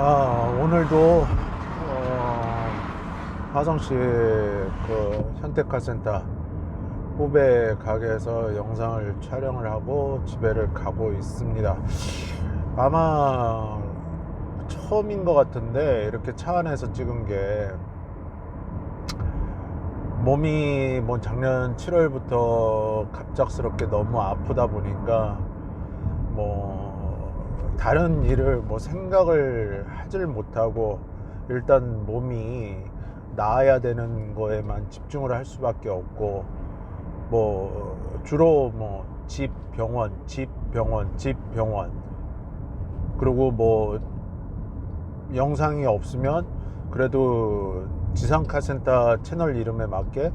아, 오늘도 어, 화성시 그 현대카센터 후배 가게에서 영상을 촬영을 하고 집에를 가고 있습니다. 아마 처음인 것 같은데 이렇게 차 안에서 찍은 게 몸이 뭐 작년 7월부터 갑작스럽게 너무 아프다 보니까 뭐 다른 일을 뭐 생각을 하질 못하고 일단 몸이 나아야 되는 거에만 집중을 할 수밖에 없고 뭐 주로 뭐 집 병원 집 병원 집 병원. 그리고 뭐 영상이 없으면 그래도 지상 카센터 채널 이름에 맞게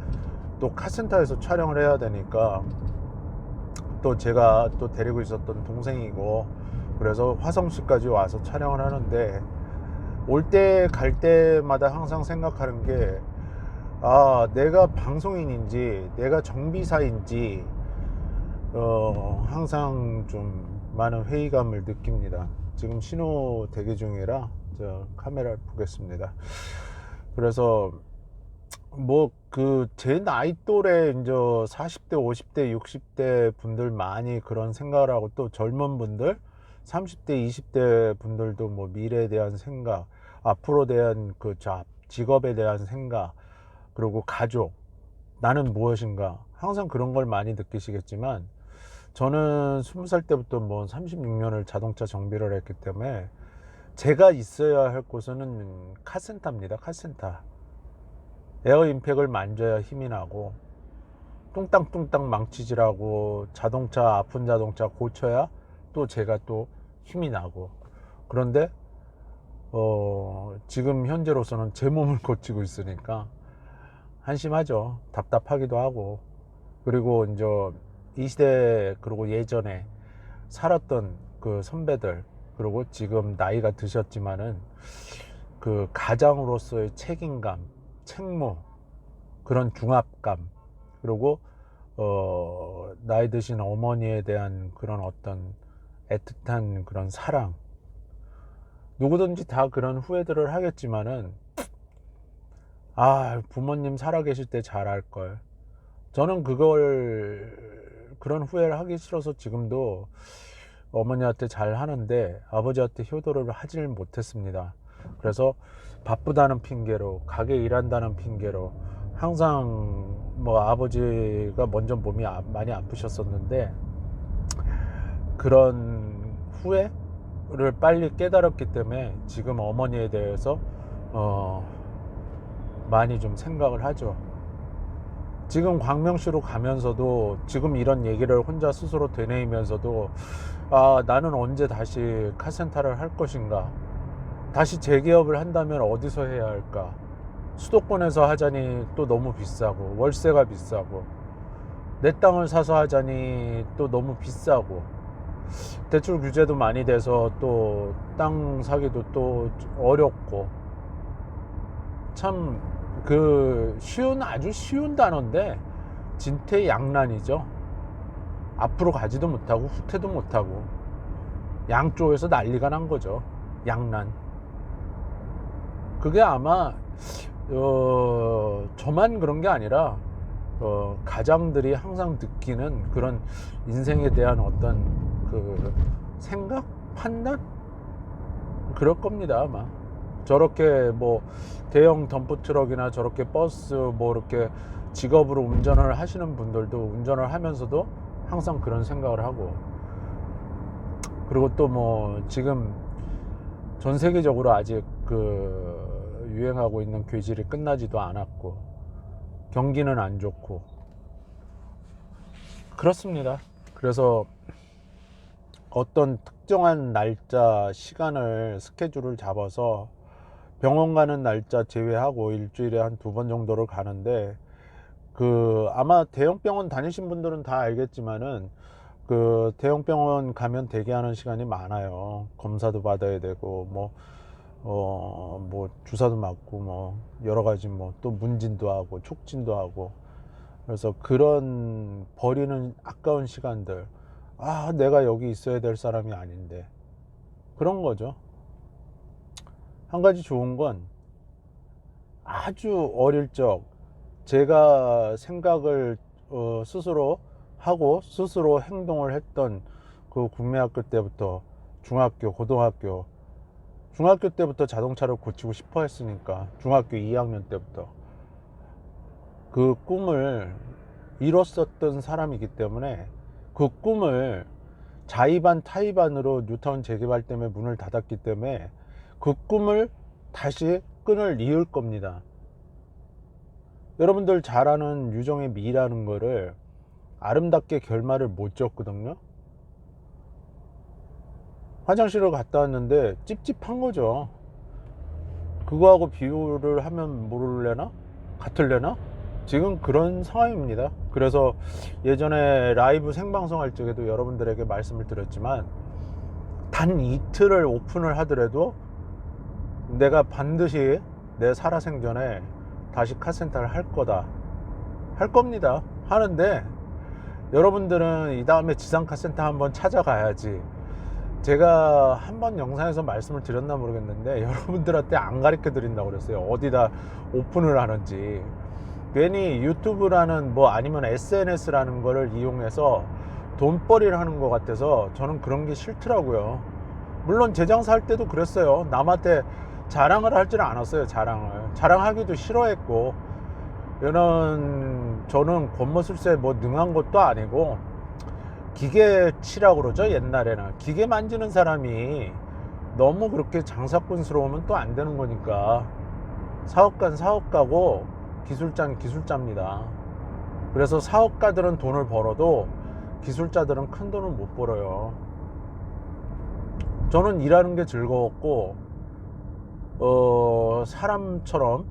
또 카센터에서 촬영을 해야 되니까 또 제가 또 데리고 있었던 동생이고 그래서 화성시까지 와서 촬영을 하는데 올 때 갈 때마다 항상 생각하는 게 아, 내가 방송인인지 내가 정비사인지 어, 항상 좀 많은 회의감을 느낍니다. 지금 신호 대기 중이라 저 카메라를 보겠습니다. 그래서 뭐 그 제 나이 또래 이제 40대, 50대, 60대 분들 많이 그런 생각을 하고 또 젊은 분들 30대, 20대 분들도 뭐 미래에 대한 생각, 앞으로 대한 그 잡, 직업에 대한 생각, 그리고 가족, 나는 무엇인가 항상 그런 걸 많이 느끼시겠지만 저는 20살 때부터 뭐 36년을 자동차 정비를 했기 때문에 제가 있어야 할 곳은 카센터입니다. 카센터. 에어 임팩을 만져야 힘이 나고 뚱땅뚱땅 망치질하고 자동차 아픈 자동차 고쳐야 또 제가 또 힘이 나고. 그런데 어 지금 현재로서는 제 몸을 고치고 있으니까 한심하죠. 답답하기도 하고. 그리고 이제 이 시대 그리고 예전에 살았던 그 선배들 그리고 지금 나이가 드셨지만은 그 가장으로서의 책임감 책무 그런 중압감 그리고 어 나이 드신 어머니에 대한 그런 어떤 애틋한 그런 사랑. 누구든지 다 그런 후회들을 하겠지만은 아 부모님 살아계실 때 잘할 걸. 저는 그걸 그런 후회를 하기 싫어서 지금도 어머니한테 잘 하는데 아버지한테 효도를 하질 못했습니다. 그래서 바쁘다는 핑계로 가게 일한다는 핑계로 항상 뭐 아버지가 먼저 몸이 아- 많이 아프셨었는데 그런 후회를 빨리 깨달았기 때문에 지금 어머니에 대해서 어 많이 좀 생각을 하죠. 지금 광명시로 가면서도 지금 이런 얘기를 혼자 스스로 되뇌이면서도 아 나는 언제 다시 카센터를 할 것인가 다시 재개업을 한다면 어디서 해야 할까 수도권에서 하자니 또 너무 비싸고 월세가 비싸고 내 땅을 사서 하자니 또 너무 비싸고 대출 규제도 많이 돼서 또 땅 사기도 또 어렵고 참 그 쉬운 아주 쉬운 단어인데 진퇴양난이죠. 앞으로 가지도 못하고 후퇴도 못하고 양쪽에서 난리가 난 거죠. 양난. 그게 아마 어, 저만 그런 게 아니라 어, 가장들이 항상 느끼는 그런 인생에 대한 어떤 그 생각, 판단 그럴 겁니다 아마. 저렇게 뭐 대형 덤프 트럭이나 저렇게 버스 뭐 이렇게 직업으로 운전을 하시는 분들도 운전을 하면서도 항상 그런 생각을 하고 그리고 또 뭐 지금 전 세계적으로 아직 그 유행하고 있는 괴질이 끝나지도 않았고 경기는 안 좋고 그렇습니다. 그래서 어떤 특정한 날짜 시간을 스케줄을 잡아서 병원 가는 날짜 제외하고 일주일에 한 두 번 정도를 가는데 그 아마 대형 병원 다니신 분들은 다 알겠지만은 그 대형 병원 가면 대기하는 시간이 많아요. 검사도 받아야 되고 뭐 어, 뭐 주사도 맞고 뭐 여러 가지 뭐 또 문진도 하고 촉진도 하고 그래서 그런 버리는 아까운 시간들 아 내가 여기 있어야 될 사람이 아닌데 그런 거죠. 한 가지 좋은 건 아주 어릴 적 제가 생각을 어, 스스로 하고 스스로 행동을 했던 그 국민학교 때부터 중학교, 고등학교, 중학교 때부터 자동차를 고치고 싶어 했으니까 중학교 2학년 때부터 그 꿈을 이뤘었던 사람이기 때문에 그 꿈을 자의반 타의반으로 뉴타운 재개발 때문에 문을 닫았기 때문에 그 꿈을 다시 끈을 이을 겁니다. 여러분들 잘 아는 유정의 미라는 거를 아름답게 결말을 못 지었거든요. 화장실을 갔다 왔는데 찝찝한 거죠. 그거하고 비교를 하면 모를래나? 같을래나? 지금 그런 상황입니다. 그래서 예전에 라이브 생방송 할 적에도 여러분들에게 말씀을 드렸지만 단 이틀을 오픈을 하더라도 내가 반드시 내 살아생전에 다시 카센터를 할 거다. 할 겁니다. 하는데 여러분들은 이 다음에 지상 카센터 한번 찾아가야지. 제가 한번 영상에서 말씀을 드렸나 모르겠는데 여러분들한테 안 가르쳐 드린다고 그랬어요. 어디다 오픈을 하는지. 괜히 유튜브라는 뭐 아니면 SNS라는 거를 이용해서 돈벌이를 하는 것 같아서 저는 그런 게 싫더라고요. 물론 제장사 할 때도 그랬어요. 남한테 자랑을 하지는 않았어요. 자랑을. 자랑하기도 싫어했고 이런 저는 권모술세 뭐 능한 것도 아니고 기계 치라고 그러죠 옛날에는 기계 만지는 사람이 너무 그렇게 장사꾼스러우면 또 안 되는 거니까 사업가는 사업가고 기술자는 기술자입니다 그래서 사업가들은 돈을 벌어도 기술자들은 큰 돈을 못 벌어요 저는 일하는 게 즐거웠고 어, 사람처럼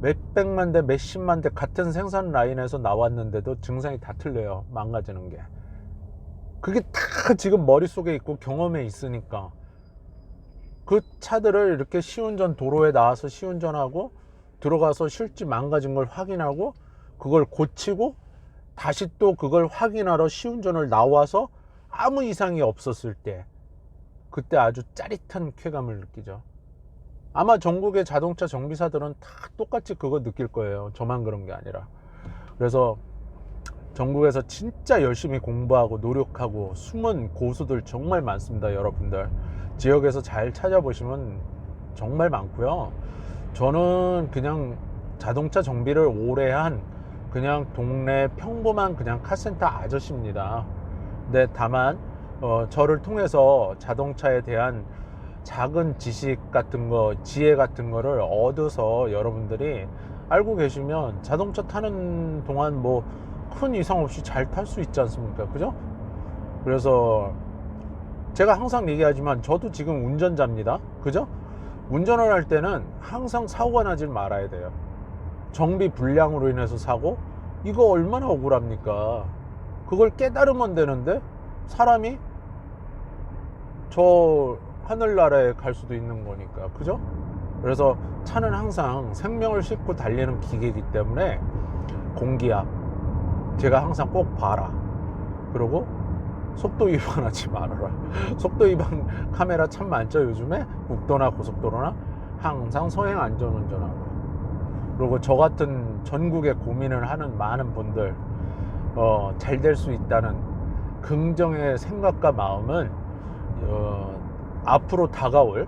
몇백만 대, 몇십만 대 같은 생산 라인에서 나왔는데도 증상이 다 틀려요. 망가지는 게. 그게 다 지금 머릿속에 있고 경험에 있으니까. 그 차들을 이렇게 시운전 도로에 나와서 시운전하고 들어가서 실지 망가진 걸 확인하고 그걸 고치고 다시 또 그걸 확인하러 시운전을 나와서 아무 이상이 없었을 때 그때 아주 짜릿한 쾌감을 느끼죠. 아마 전국의 자동차 정비사들은 다 똑같이 그거 느낄 거예요. 저만 그런 게 아니라. 그래서 전국에서 진짜 열심히 공부하고 노력하고 숨은 고수들 정말 많습니다, 여러분들. 지역에서 잘 찾아보시면 정말 많고요. 저는 그냥 자동차 정비를 오래 한 그냥 동네 평범한 그냥 카센터 아저씨입니다. 근데 다만 어, 저를 통해서 자동차에 대한 작은 지식 같은 거, 지혜 같은 거를 얻어서 여러분들이 알고 계시면 자동차 타는 동안 뭐 큰 이상 없이 잘 탈 수 있지 않습니까? 그죠? 그래서 제가 항상 얘기하지만 저도 지금 운전자입니다. 그죠? 운전을 할 때는 항상 사고가 나질 말아야 돼요. 정비 불량으로 인해서 사고 이거 얼마나 억울합니까? 그걸 깨달으면 되는데 사람이 저 하늘나라에 갈 수도 있는 거니까 그죠? 그래서 차는 항상 생명을 싣고 달리는 기계이기 때문에 공기압 제가 항상 꼭 봐라 그리고 속도 위반하지 말아라. 속도 위반 카메라 참 많죠 요즘에? 국도나 고속도로나? 항상 서행 안전 운전하고. 그리고 저 같은 전국에 고민을 하는 많은 분들 어, 잘 될 수 있다는 긍정의 생각과 마음은 어, 앞으로 다가올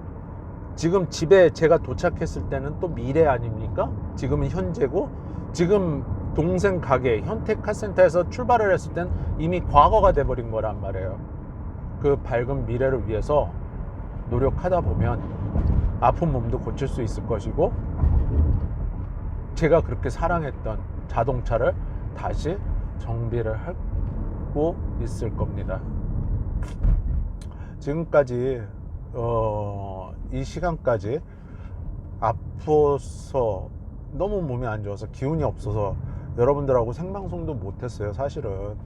지금 집에 제가 도착했을 때는 또 미래 아닙니까? 지금은 현재고 지금 동생 가게 현택 카센터에서 출발을 했을 땐 이미 과거가 돼버린 거란 말이에요. 그 밝은 미래를 위해서 노력하다 보면 아픈 몸도 고칠 수 있을 것이고 제가 그렇게 사랑했던 자동차를 다시 정비를 하고 있을 겁니다. 지금까지 어, 이 시간까지 아파서 너무 몸이 안 좋아서 기운이 없어서 여러분들하고 생방송도 못했어요 사실은.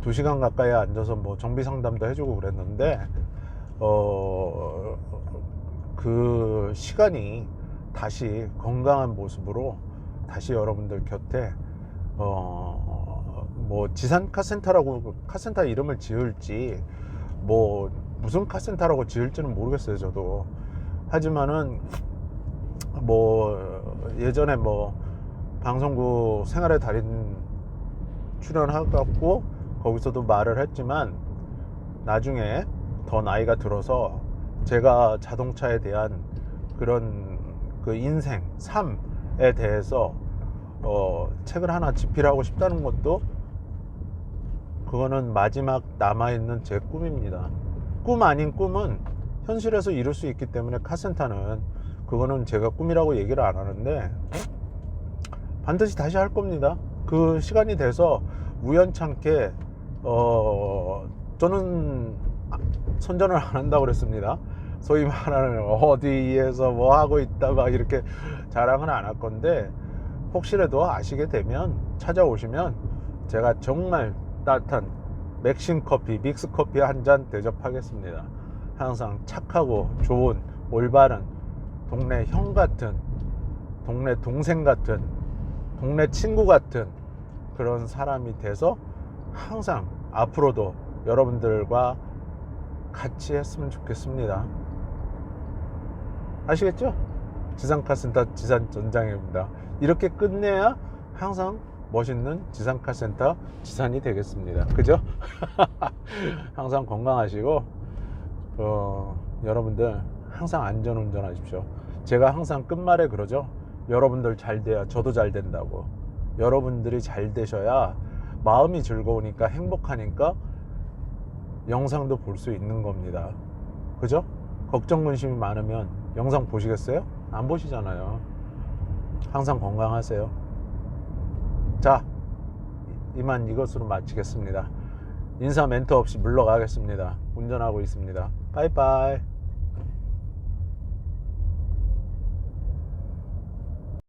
두 시간 가까이 앉아서 뭐 정비 상담도 해주고 그랬는데 어, 그 시간이 다시 건강한 모습으로 다시 여러분들 곁에 어, 뭐 지산 카센터라고 카센터 이름을 지을지 뭐 무슨 카센터라고 지을지는 모르겠어요 저도. 하지만은 뭐 예전에 뭐 방송국 생활의 달인 출연하고 거기서도 말을 했지만 나중에 더 나이가 들어서 제가 자동차에 대한 그런 그 인생, 삶에 대해서 어, 책을 하나 집필하고 싶다는 것도 그거는 마지막 남아있는 제 꿈입니다. 꿈 아닌 꿈은 현실에서 이룰 수 있기 때문에 카센터는 그거는 제가 꿈이라고 얘기를 안 하는데 반드시 다시 할 겁니다. 그 시간이 돼서 우연찮게 어 저는 선전을 안 한다고 그랬습니다. 소위 말하는 어디에서 뭐 하고 있다 막 이렇게 자랑은 안 할 건데 혹시라도 아시게 되면 찾아오시면 제가 정말 따뜻한 맥심 커피, 믹스 커피 한 잔 대접하겠습니다. 항상 착하고 좋은 올바른 동네 형 같은 동네 동생 같은 동네 친구 같은 그런 사람이 돼서 항상 앞으로도 여러분들과 같이 했으면 좋겠습니다. 아시겠죠? 지상카센터 지산전장입니다. 이렇게 끝내야 항상 멋있는 지상카센터 지산이 되겠습니다. 그죠? 항상 건강하시고 어, 여러분들 항상 안전운전 하십시오. 제가 항상 끝말에 그러죠. 여러분들 잘 돼야 저도 잘 된다고. 여러분들이 잘 되셔야 마음이 즐거우니까 행복하니까 영상도 볼 수 있는 겁니다. 그죠? 걱정 근심이 많으면 영상 보시겠어요? 안 보시잖아요. 항상 건강하세요. 자, 이만 이것으로 마치겠습니다. 인사 멘트 없이 물러가겠습니다. 운전하고 있습니다. 빠이빠이.